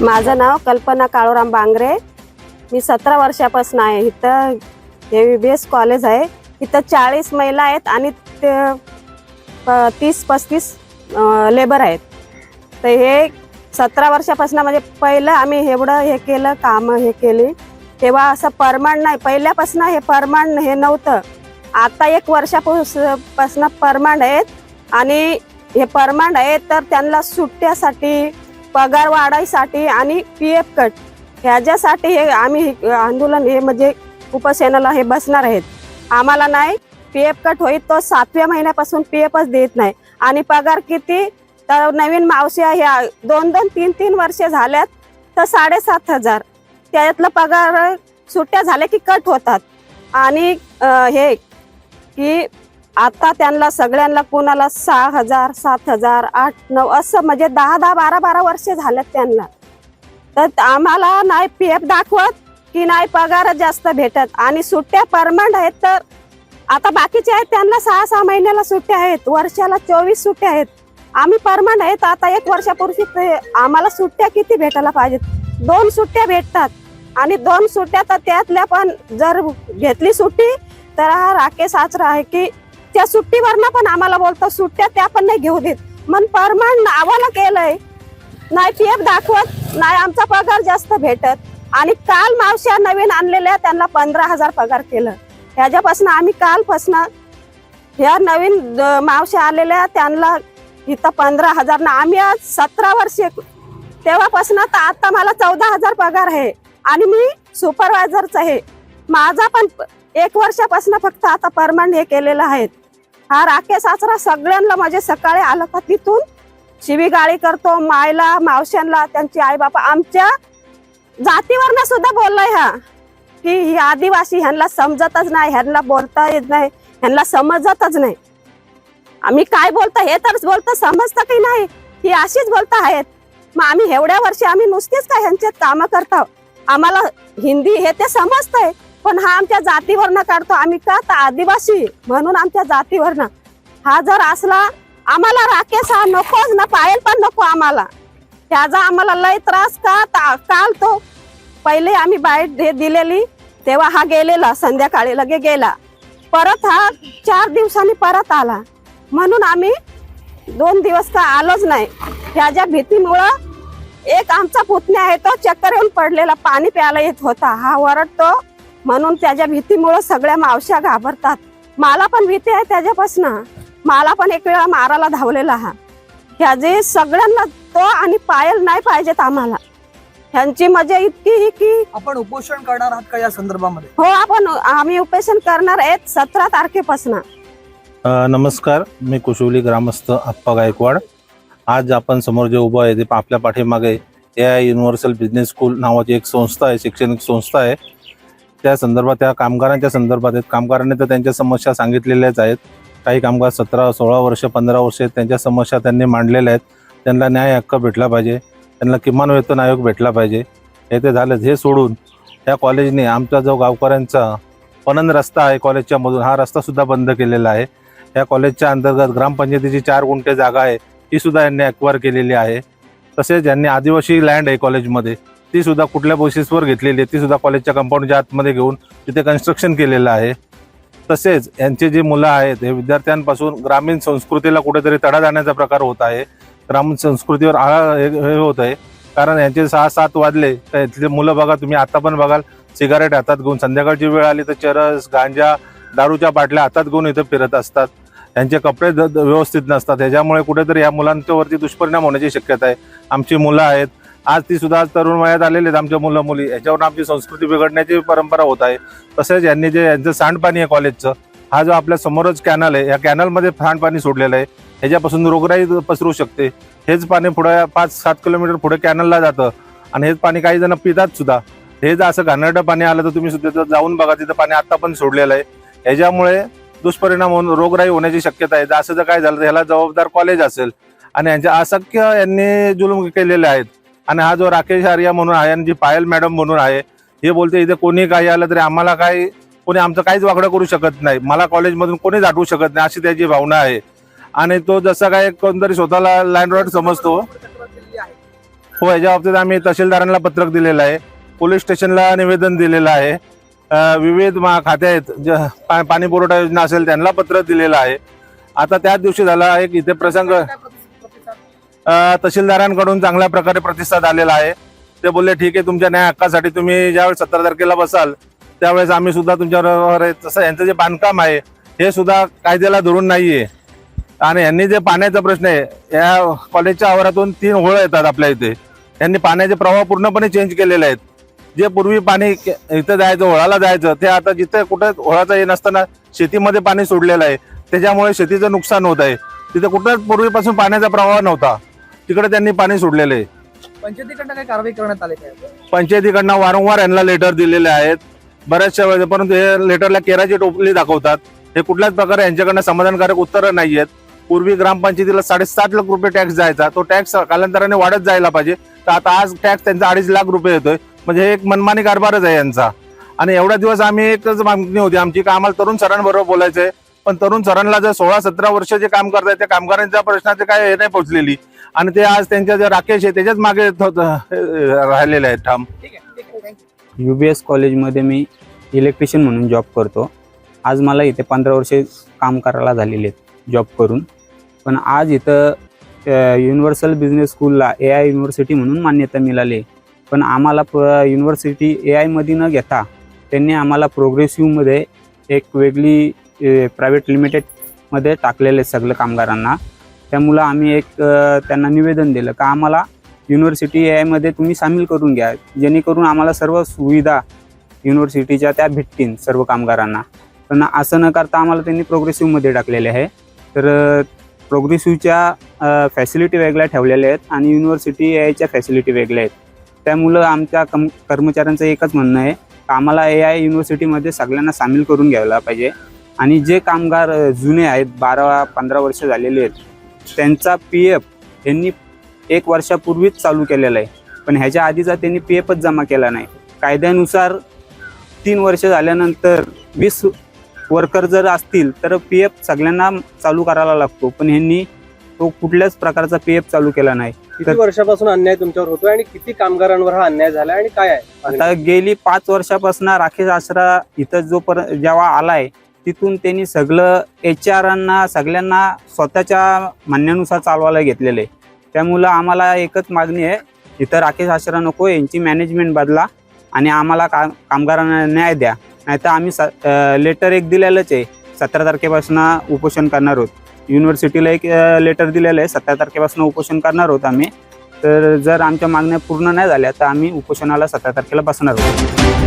माझं नाव कल्पना काळोराम बांगरे. मी सतरा वर्षापासून आहे. इथं हे बी एस कॉलेज आहे. इथं चाळीस महिला आहेत आणि ते प- तीस पस्तीस लेबर आहेत. तर हे सतरा वर्षापासून म्हणजे पहिलं आम्ही एवढं हे केलं कामं हे केली. तेव्हा असं परमाण नाही. पहिल्यापासून हे परमाण हे नव्हतं. आता एक वर्षापासून परमांड आहेत. आणि हे परमांड आहेत तर त्यांना सुट्ट्यासाठी पगार वाढायसाठी आणि पी एफ कट ह्याच्यासाठी हे आम्ही हे आंदोलन हे म्हणजे उपसेनाला हे बसणार आहेत. आम्हाला नाही पी एफ कट होईल तो सातव्या महिन्यापासून पी एफच देत नाही. आणि पगार किती? तर नवीन मावश्या ह्या दोन दोन तीन तीन वर्ष झाल्यात तर साडेसात हजार. त्यातलं पगार सुट्ट्या झाल्या की कट होतात. आणि हे की आता त्यांना सगळ्यांना कोणाला सहा हजार सात हजार आठ नऊ असं म्हणजे दहा दहा बारा बारा वर्ष झाल्यात त्यांना. तर आम्हाला नाही पी एफ दाखवत की नाही पगार जास्त भेटत. आणि सुट्ट्या परमनंट आहेत तर आता बाकीचे आहेत त्यांना सहा सहा महिन्याला सुट्ट्या आहेत. वर्षाला चोवीस सुट्ट्या आहेत. आम्ही परमनंट आहेत. आता एक वर्षापूर्वी ते आम्हाला सुट्ट्या किती भेटायला पाहिजेत? दोन सुट्ट्या भेटतात. आणि दोन सुट्ट्या तर त्यातल्या पण जर घेतली सुट्टी तर हा राकेश आचरा आहे की त्या सुट्टीवरनं पण आम्हाला बोलतो सुट्ट्या त्या पण नाही घेऊ देत. मग परमान नावाला केलंय. नाही पी एफ दाखवत नाही आमचा पगार जास्त भेटत. आणि काल मावश्या नवीन आणलेल्या त्यांना पंधरा हजार पगार केलं. ह्याच्यापासून आम्ही कालपासून ह्या नवीन मावश्या आलेल्या त्यांना इथं पंधरा हजार ना आम्ही आज सतरा वर्षे तेव्हापासून तर आता मला चौदा हजार पगार आहे. आणि मी सुपरवायझरच आहे. माझा पण एक वर्षापासून फक्त आता परमनंट हे केलेलं आहे. हा राकेश आचरा सगळ्यांना माझे सकाळी आलं का तिथून? शिवीगाळी करतो मायला मावश्यांना त्यांची आई बापा आमच्या जातीवरनं सुद्धा बोललाय हा. की ही आदिवासी ह्यांना समजतच नाही ह्यांना बोलता येत नाही ह्यांना समजतच नाही. आम्ही काय बोलतो हे तर बोलतो समजतं की नाही? ही अशीच बोलता आहेत. मग आम्ही एवढ्या वर्षी आम्ही नुसतीच काय ह्यांच्यात कामं करतो आम्हाला हिंदी हे ते समजतंय. पण हा आमच्या जातीवरनं काढतो आम्ही का? तर आदिवासी म्हणून आमच्या जातीवरनं. हा जर असला आम्हाला राकेश हा नकोच ना पायल पण नको आम्हाला. त्याचा आम्हाला लय त्रास का? काल तो पहिले आम्ही बाहेर हे दिलेली तेव्हा हा गेलेला संध्याकाळी लगे गेला. परत हा चार दिवसांनी परत आला. म्हणून आम्ही दोन दिवस का आलोच नाही. ह्याच्या भीतीमुळं एक आमचा पुतण्या आहे तो चक्कर येऊन पडलेला पाणी प्यायला येत होता. हा वरडतो म्हणून त्याच्या भीतीमुळं सगळ्या मावश्या घाबरतात. मला पण भीती आहे त्याच्यापासून. मला पण एक वेळा मारायला धावलेला हा. ह्याचे सगळ्यांना तो आणि पायल नाही पाहिजेत आम्हाला. ह्यांची मजा इतकी ही की आपण उपोषण करणार आहात का या संदर्भामध्ये? हो आपण आम्ही उपेशन करणार आहेत सतरा तारखेपासून. नमस्कार. मी कुशवली ग्रामस्थ आप्पा गायकवाड. आज आपण समोर जे उभं आहे ते आपल्या पाठीमागे A I universal business school नावाची एक संस्था आहे शैक्षणिक संस्था आहे. त्या संदर्भात त्या कामगारांच्या संदर्भात आहेत. कामगारांनी तर त्यांच्या समस्या सांगितलेल्याच आहेत. काही कामगार सतरा सोळा वर्ष पंधरा वर्ष त्यांच्या समस्या त्यांनी मांडलेल्या आहेत. त्यांना न्याय हक्क भेटला पाहिजे. त्यांना किमान वेतन आयोग भेटला पाहिजे. हे ते झालंच हे सोडून या कॉलेजने आमचा जो गावकऱ्यांचा पणन रस्ता आहे कॉलेजच्या मधून हा रस्ता सुद्धा बंद केलेला आहे. या कॉलेजच्या अंतर्गत ग्रामपंचायतीची चार गुंठे जागा आहे. ती सुद्धा यांनी अक्वायर केलेली आहे. तसेच यांनी आदिवासी लँड आहे कॉलेजमध्ये. ती सुद्धा कुठल्या बेसिसवर घेतलेली आहे ती सुद्धा कॉलेजच्या कंपाऊंडच्या आतमध्ये घेऊन तिथे कन्स्ट्रक्शन केलेलं आहे. तसेच यांचे जे मुलं आहेत हे विद्यार्थ्यांपासून ग्रामीण संस्कृतीला कुठेतरी तडा जाण्याचा प्रकार होत आहे. ग्रामीण संस्कृतीवर आळा हे हे होत आहे. कारण यांचे सहा सात वाजले तर इथले मुलं बघा तुम्ही आता पण बघाल सिगारेट हातात घेऊन संध्याकाळची वेळ आली तर चरस गांजा दारूच्या बाटल्या हातात घेऊन इथं फिरत असतात. त्यांचे कपडे द- व्यवस्थित नसतात. ह्याच्यामुळे कुठेतरी या मुलांच्यावरती दुष्परिणाम होण्याची शक्यता आहे. आमची मुलं आहेत आज ती सुद्धा आज तरुण वयात आलेले आहेत आमच्या मुलं मुली. याच्यावरून आमची संस्कृती बिघडण्याची परंपरा होत आहे. तसेच यांनी जे यांचं सांडपाणी आहे कॉलेजचं हा जो आपल्या समोरच कॅनल आहे या कॅनलमध्ये सांडपाणी सोडलेलं आहे. ह्याच्यापासून रोगराई पसरू शकते. हेच पाणी पुढे पाच सात किलोमीटर पुढे कॅनलला जातं. आणि हेच पाणी काही जण पितात सुद्धा. हे जर असं घाणेरडं पाणी आलं तर तुम्ही सुद्धा जाऊन बघा तिथं पाणी आत्ता पण सोडलेलं आहे. ह्याच्यामुळे दुष्परिणाम होऊन रोगराई होण्याची शक्यता आहे. असं जर काय झालं तर ह्याला जबाबदार कॉलेज असेल. आणि यांच्या असंख्य यांनी जुलूम केलेले आहेत. आणि हा जो राकेश आर्या म्हणून आहे आणि जी पायल मॅडम म्हणून आहे हे बोलते इथे कोणी काही आलं तरी आम्हाला काही कोणी आमचं काहीच वाकडं करू शकत नाही. मला कॉलेजमधून कोणीच आठवू शकत नाही अशी त्याची भावना आहे. आणि तो जसा काय कोणतरी स्वतःला लँडलॉर्ड समजतो. हो याच्या बाबतीत आम्ही तहसीलदारांना पत्रक दिलेलं आहे. पोलीस स्टेशनला निवेदन दिलेलं आहे. विविध मा- खाते आहेत. पा- पाणी पुरवठा योजना असेल त्यांना पत्र दिलेलं आहे. आता त्याच दिवशी झाला एक इथे प्रसंग तहसीलदारांकडून चांगल्या प्रकारे प्रतिसाद आलेला आहे. ते बोलले ठीक आहे तुमच्या न्याय हक्कासाठी तुम्ही ज्यावेळेस सतरा तारखेला बसाल त्यावेळेस आम्ही सुद्धा तुमच्याबरोबर आहे. तसं यांचं जे बांधकाम आहे हे सुद्धा कायद्याला धरून नाही आहे आणि यांनी जे पाण्याचा प्रश्न आहे या कॉलेजच्या आवारातून तीन होळ येतात आपल्या इथे. यांनी पाण्याचे प्रवाह पूर्णपणे चेंज केलेले आहेत. जे पूर्वी पाणी के- इथं जायचं होळाला जायचं ते आता जिथे कुठे होळाचं हे नसताना शेतीमध्ये पाणी सोडलेलं आहे. त्याच्यामुळे शेतीचं नुकसान होत आहे. तिथे कुठंच पूर्वीपासून पाण्याचा प्रवाह नव्हता. तिकडे त्यांनी पाणी सोडलेलं. आहे पंचायतीकडनं काही कारवाई करण्यात आली काय? पंचायतीकडनं वारंवार यांना लेटर दिलेले आहेत. बऱ्याचशा वेळेस परंतु हे लेटरला केराची टोपली दाखवतात. हे कुठल्याच प्रकारे यांच्याकडनं समाधानकारक उत्तरं नाही आहेत पूर्वी ग्रामपंचायतीला साडेसात लाख रुपये टॅक्स जायचा. तो टॅक्स कालांतराने वाढत जायला पाहिजे. तर आता आज टॅक्स त्यांचा अडीच लाख रुपये येतोय. म्हणजे एक मनमानी कारभारच आहे यांचा. आणि एवढ्या दिवस आम्ही एकच मागणी होती. आमची का आम्हाला तरुण सरांबरोबर बोलायचंय. पण तरुण सरांना जर सोळा सतरा वर्ष जे काम करतायत त्या कामगारांच्या प्रश्नाचे काय हे नाही पोहोचलेली आणि ते आज त्यांच्या जे राकेश आहे त्याच्याच मागे राहिलेले आहेत. ठाम एस कॉलेजमध्ये मी इलेक्ट्रिशियन म्हणून जॉब करतो. आज मला इथे पंधरा वर्षे काम करायला झालेले आहेत जॉब करून. पण आज इथं युनिव्हर्सल बिझनेस स्कूलला ए आय युनिव्हर्सिटी म्हणून मान्यता मिळाली. पण आम्हाला प युनिव्हर्सिटी ए आयमध्ये न घेता त्यांनी आम्हाला प्रोग्रेसिव्हमध्ये एक वेगळी प्रायव्हेट लिमिटेडमध्ये टाकलेले सगळं कामगारांना. त्यामुळं आम्ही एक त्यांना निवेदन दिलं का आम्हाला युनिव्हर्सिटी ए आयमध्ये तुम्ही सामील करून घ्या. जेणेकरून आम्हाला सर्व सुविधा युनिव्हर्सिटीच्या त्या भेटतील सर्व कामगारांना. पण असं न करता आम्हाला त्यांनी प्रोग्रेसिव्हमध्ये टाकलेले आहे. तर प्रोग्रेसिव्हच्या फॅसिलिटी वेगळ्या ठेवलेल्या आहेत आणि युनिव्हर्सिटी ए आयच्या फॅसिलिटी वेगळ्या आहेत. त्यामुळं आमच्या कम कर्मचाऱ्यांचं एकच म्हणणं आहे का आम्हाला ए आय युनिव्हर्सिटीमध्ये सगळ्यांना सामील करून घ्यायला पाहिजे. आणि जे कामगार जुने आहेत बारा पंधरा वर्ष झालेले आहेत त्यांचा पी एफ यांनी एक वर्षापूर्वीच चालू केलेला आहे. पण ह्याच्या आधीचा त्यांनी पी एफच जमा केला नाही. कायद्यानुसार तीन वर्ष झाल्यानंतर वीस वर्कर जर असतील तर पी एफ सगळ्यांना चालू करायला लागतो. पण ह्यांनी तो कुठल्याच प्रकारचा पी एफ चालू केला नाही. किती वर्षापासून अन्याय तुमच्यावर होतोय आणि किती कामगारांवर हा अन्याय झाला आणि काय आहे? आता गेली पाच वर्षापासून राकेश आसरा इथं जो पर जेव्हा आलाय तिथून त्यांनी सगळं एच आरांना सगळ्यांना स्वतःच्या म्हणण्यानुसार चालवायला घेतलेलं आहे. त्यामुळं आम्हाला एकच मागणी आहे इथं राकेश आश्रा नको यांची मॅनेजमेंट बदला आणि आम्हाला का कामगारांना न्याय द्या. नाहीतर आम्ही स लेटर एक दिलेलंच आहे सतरा तारखेपासून उपोषण करणार आहोत. युनिव्हर्सिटीला एक लेटर दिलेलं आहे सतरा तारखेपासून उपोषण करणार आहोत आम्ही. तर जर आमच्या मागण्या पूर्ण नाही झाल्या तर आम्ही उपोषणाला सतरा तारखेला बसणार आहोत.